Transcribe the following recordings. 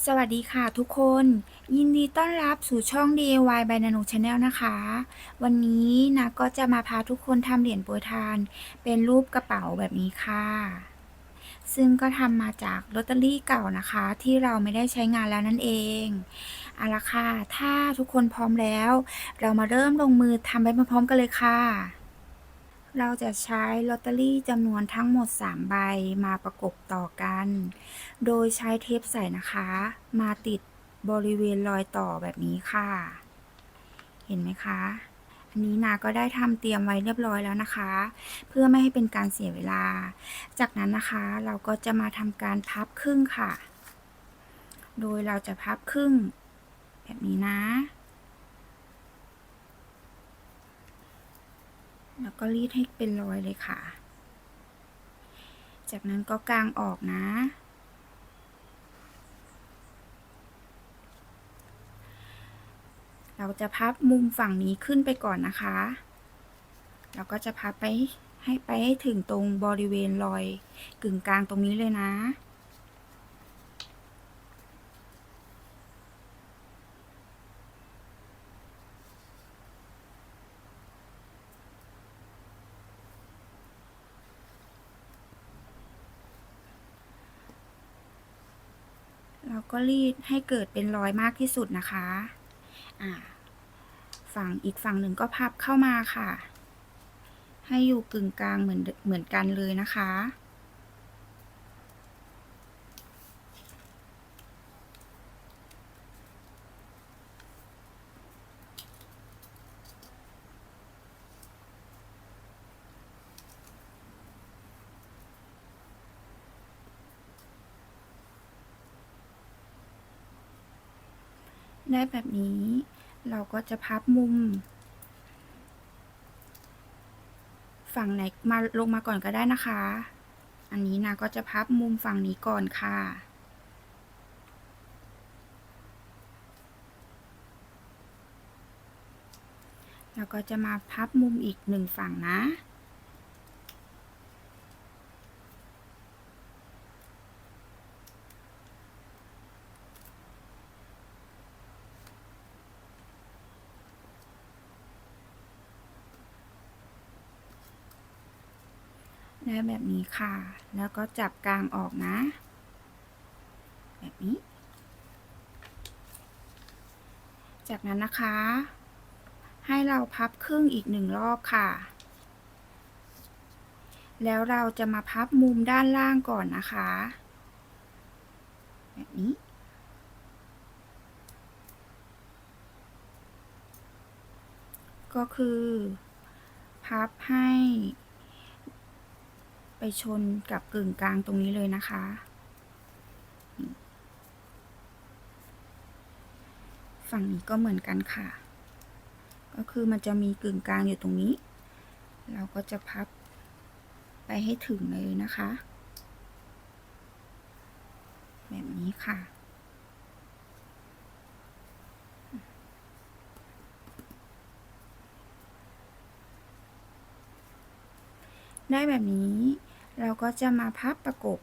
สวัสดีค่ะทุกคน ยินดีต้อนรับสู่ช่อง DIY by Nano Channel นะคะ วันนี้นะก็จะมาพาทุกคนทำเหรียญโปรยทาน เป็นรูปกระเป๋าแบบนี้ค่ะ ซึ่งก็ทำมาจากลอตเตอรี่เก่านะคะ ที่เราไม่ได้ใช้งานแล้วนั่นเองเอาละค่ะ ถ้าทุกคนพร้อมแล้ว เรามาเริ่มลงมือทำไปพร้อมๆกันเลยค่ะ เราจะใช้ลอตเตอรี่จำนวนทั้งหมด 3 ใบมาประกบต่อกัน โดยใช้เทปใส่นะคะ มาติดบริเวณรอยต่อแบบนี้ค่ะ เห็นไหมคะ อันนี้นาก็ได้ทำเตรียมไว้เรียบร้อยแล้วนะคะ เพื่อไม่ให้เป็นการเสียเวลา จากนั้นนะคะเราก็จะมาทำการพับครึ่งค่ะ โดยเราจะพับครึ่ง แบบนี้นะ แล้วก็รีดให้เป็นรอยเลยค่ะ จากนั้นก็กางออกนะ เราจะพับมุมฝั่งนี้ขึ้นไปก่อนนะคะ เราก็จะพับไปให้ไปให้ถึงตรงบริเวณรอยกึ่งกลางตรงนี้เลยนะ เราก็รีดให้เกิดเป็นรอยมากที่สุดนะคะอ่าฝั่งอีกฝั่งหนึ่งก็พับเข้ามาค่ะ ให้อยู่กึ่งกลางเหมือนเหมือนกันเลยนะคะ ได้แบบนี้ เราก็จะพับมุม ฝั่งไหนมาลงมาก่อนก็ได้นะคะ อันนี้นะก็จะพับมุมฝั่งนี้ก่อนค่ะแล้วก็จะมาพับมุมอีกหนึ่งฝั่งนะ ได้แบบนี้ค่ะ แล้วก็จับกลางออกนะ แบบนี้ จากนั้นนะคะ ให้เราพับครึ่งอีกหนึ่งรอบค่ะ แล้วเราจะมาพับมุมด้านล่างก่อนนะคะ แบบนี้ก็คือ พับให้ ไปชนกับกึ่งกลางตรงนี้เลยนะคะ ฝั่งนี้ก็เหมือนกันค่ะ ก็คือมันจะมีกึ่งกลางอยู่ตรงนี้ เราก็จะพับไปให้ถึงเลยนะคะ แบบนี้ค่ะได้แบบนี้ เราก็จะมาพับประกบ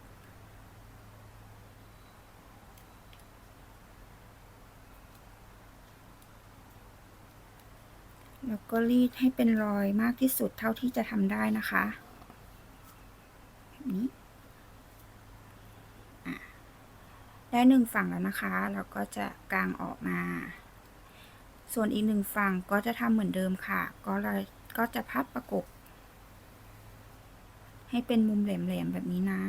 แล้วก็รีดให้เป็นรอยมากที่สุดเท่าที่จะทำได้นะคะแบบนี้อะได้หนึ่งฝั่งแล้วนะคะ เราก็จะกางออกมา ส่วนอีกหนึ่งฝั่งก็จะทำเหมือนเดิมค่ะ ก็เลยก็จะพับประกบ ให้เป็นมุมแหลมๆแบบนี้นะ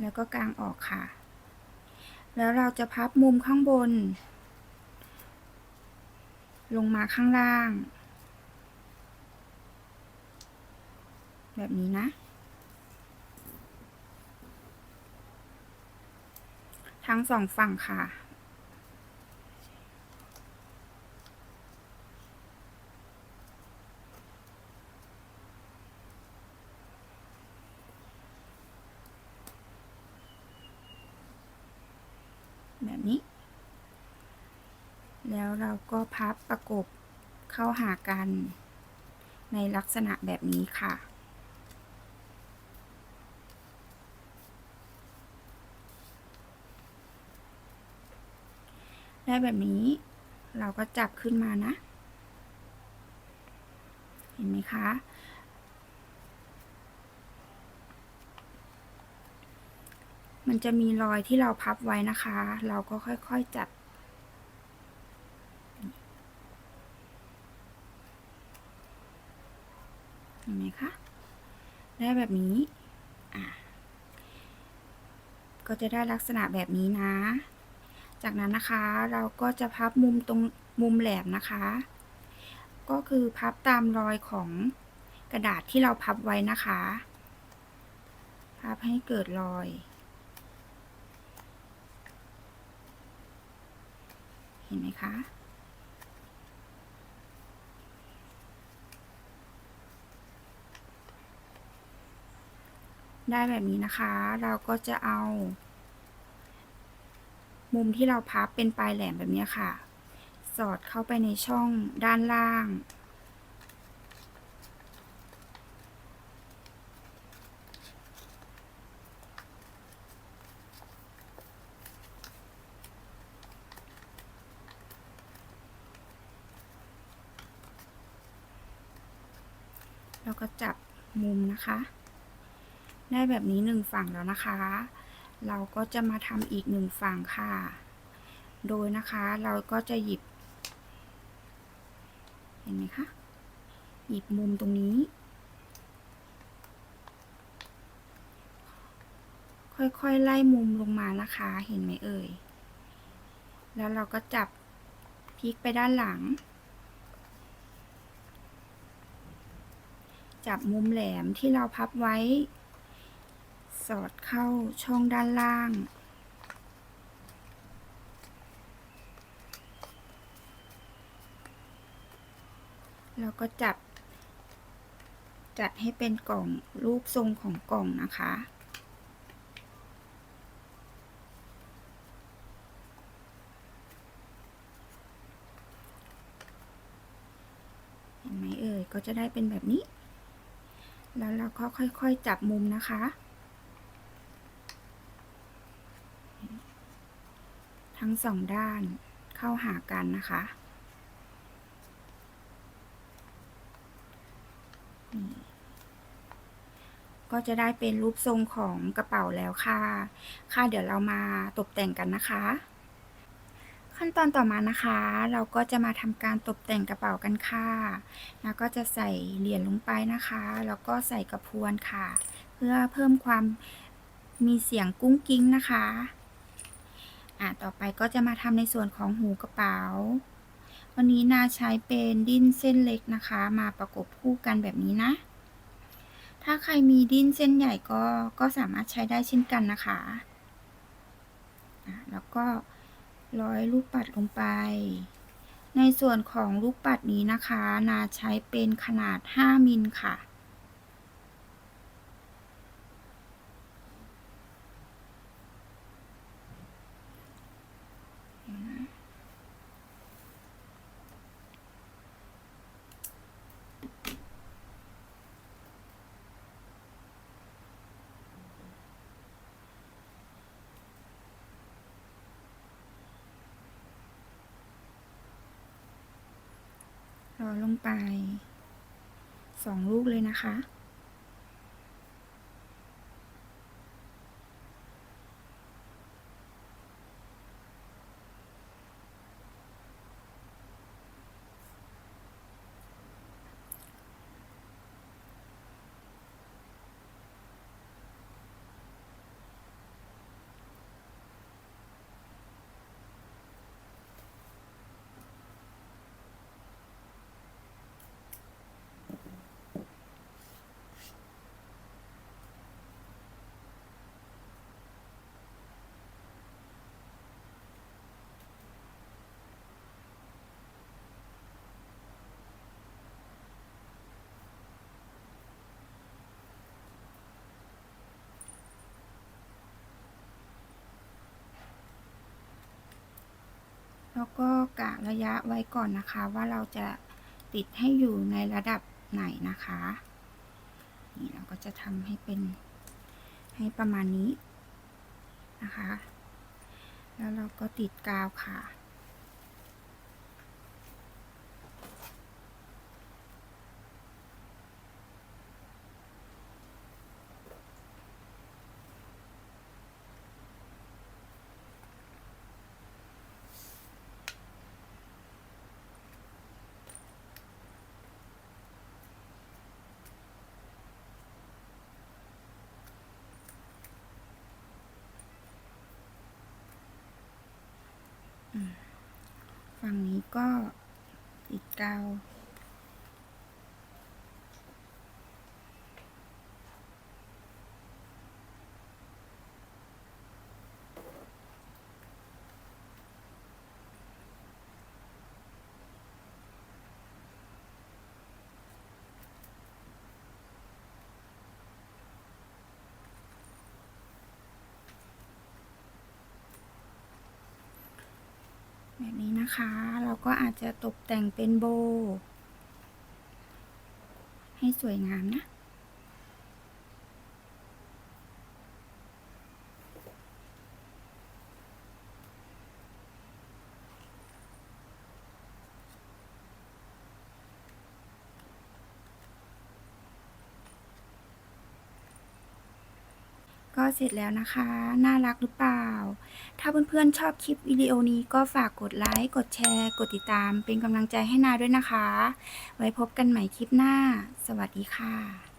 แล้วก็กางออกค่ะ แล้วเราจะพับมุมข้างบน ลงมาข้างล่าง แบบนี้นะ ทั้งสองฝั่งค่ะ แบบนี้ แล้วเราก็พับประกบเข้าหากันในลักษณะแบบนี้ค่ะ ได้แบบนี้ เราก็จับขึ้นมานะ เห็นไหมคะ มันจะมีรอยที่เราพับไว้นะคะ เราก็ค่อยๆจับเห็นไหมคะ ได้แบบนี้ ก็จะได้ลักษณะแบบนี้นะ จากนั้นนะคะเราก็จะพับมุมตรงมุมแหลมนะคะ ก็คือพับตามรอยของกระดาษที่เราพับไว้นะคะ พับให้เกิดรอย เห็นไหมคะได้แบบนี้นะคะ เราก็จะเอา มุมที่เราพับเป็นปลายแหลมแบบนี้ค่ะ สอดเข้าไปในช่องด้านล่าง แล้วก็จับมุมนะคะ ได้แบบนี้หนึ่งฝั่งแล้วนะคะ เราก็จะมาทำอีกหนึ่งฝั่งค่ะ โดยนะคะเราก็จะหยิบ เห็นไหมคะ หยิบมุมตรงนี้ ค่อยๆไล่มุมลงมานะคะ เห็นไหมเอ่ย แล้วเราก็จับพลิกไปด้านหลัง จับมุมแหลมที่เราพับไว้ สอดเข้าช่องด้านล่าง แล้วก็จับ จัดให้เป็นกล่องรูปทรงของกล่องนะคะเห็นไหมเอ่ยก็จะได้เป็นแบบนี้ แล้วเราก็ค่อยๆจับมุมนะคะ ทั้งสองด้านเข้าหากันนะคะ ก็จะได้เป็นรูปทรงของกระเป๋าแล้วค่ะ ค่ะเดี๋ยวเรามาตกแต่งกันนะคะ ขั้นตอนต่อมานะคะ เราก็จะมาทำการตกแต่งกระเป๋ากันค่ะ แล้วก็จะใส่เหรียญลงไปนะคะ แล้วก็ใส่กระพวนค่ะ เพื่อเพิ่มความมีเสียงกุ้งกิ้งนะคะ อะต่อไปก็จะมาทำในส่วนของหูกระเป๋า วันนี้นาใช้เป็นดิ้นเส้นเล็กนะคะ มาประกบคู่กันแบบนี้นะ ถ้าใครมีดิ้นเส้นใหญ่ก็ก็สามารถใช้ได้เช่นกันนะคะอะแล้วก็ร้อยลูกปัดลงไป ในส่วนของลูกปัดนี้นะคะ นาใช้เป็นขนาด 5มิลค่ะ อลงไปสองลูกเลยนะคะ แล้วก็กะระยะไว้ก่อนนะคะ ว่าเราจะติดให้อยู่ในระดับไหนนะคะ นี่เราก็จะทำให้เป็นให้ประมาณนี้นะคะ แล้วเราก็ติดกาวค่ะ ฝั่งนี้ก็ติดกาว นะคะ เราก็อาจจะตกแต่งเป็นโบ ให้สวยงามนะ ก็เสร็จแล้วนะคะ น่ารักหรือเปล่า ถ้าเพื่อนๆชอบคลิปวิดีโอนี้ก็ฝากกดไลค์ กดแชร์ กดติดตาม เป็นกำลังใจให้นาด้วยนะคะ ไว้พบกันใหม่คลิปหน้า สวัสดีค่ะ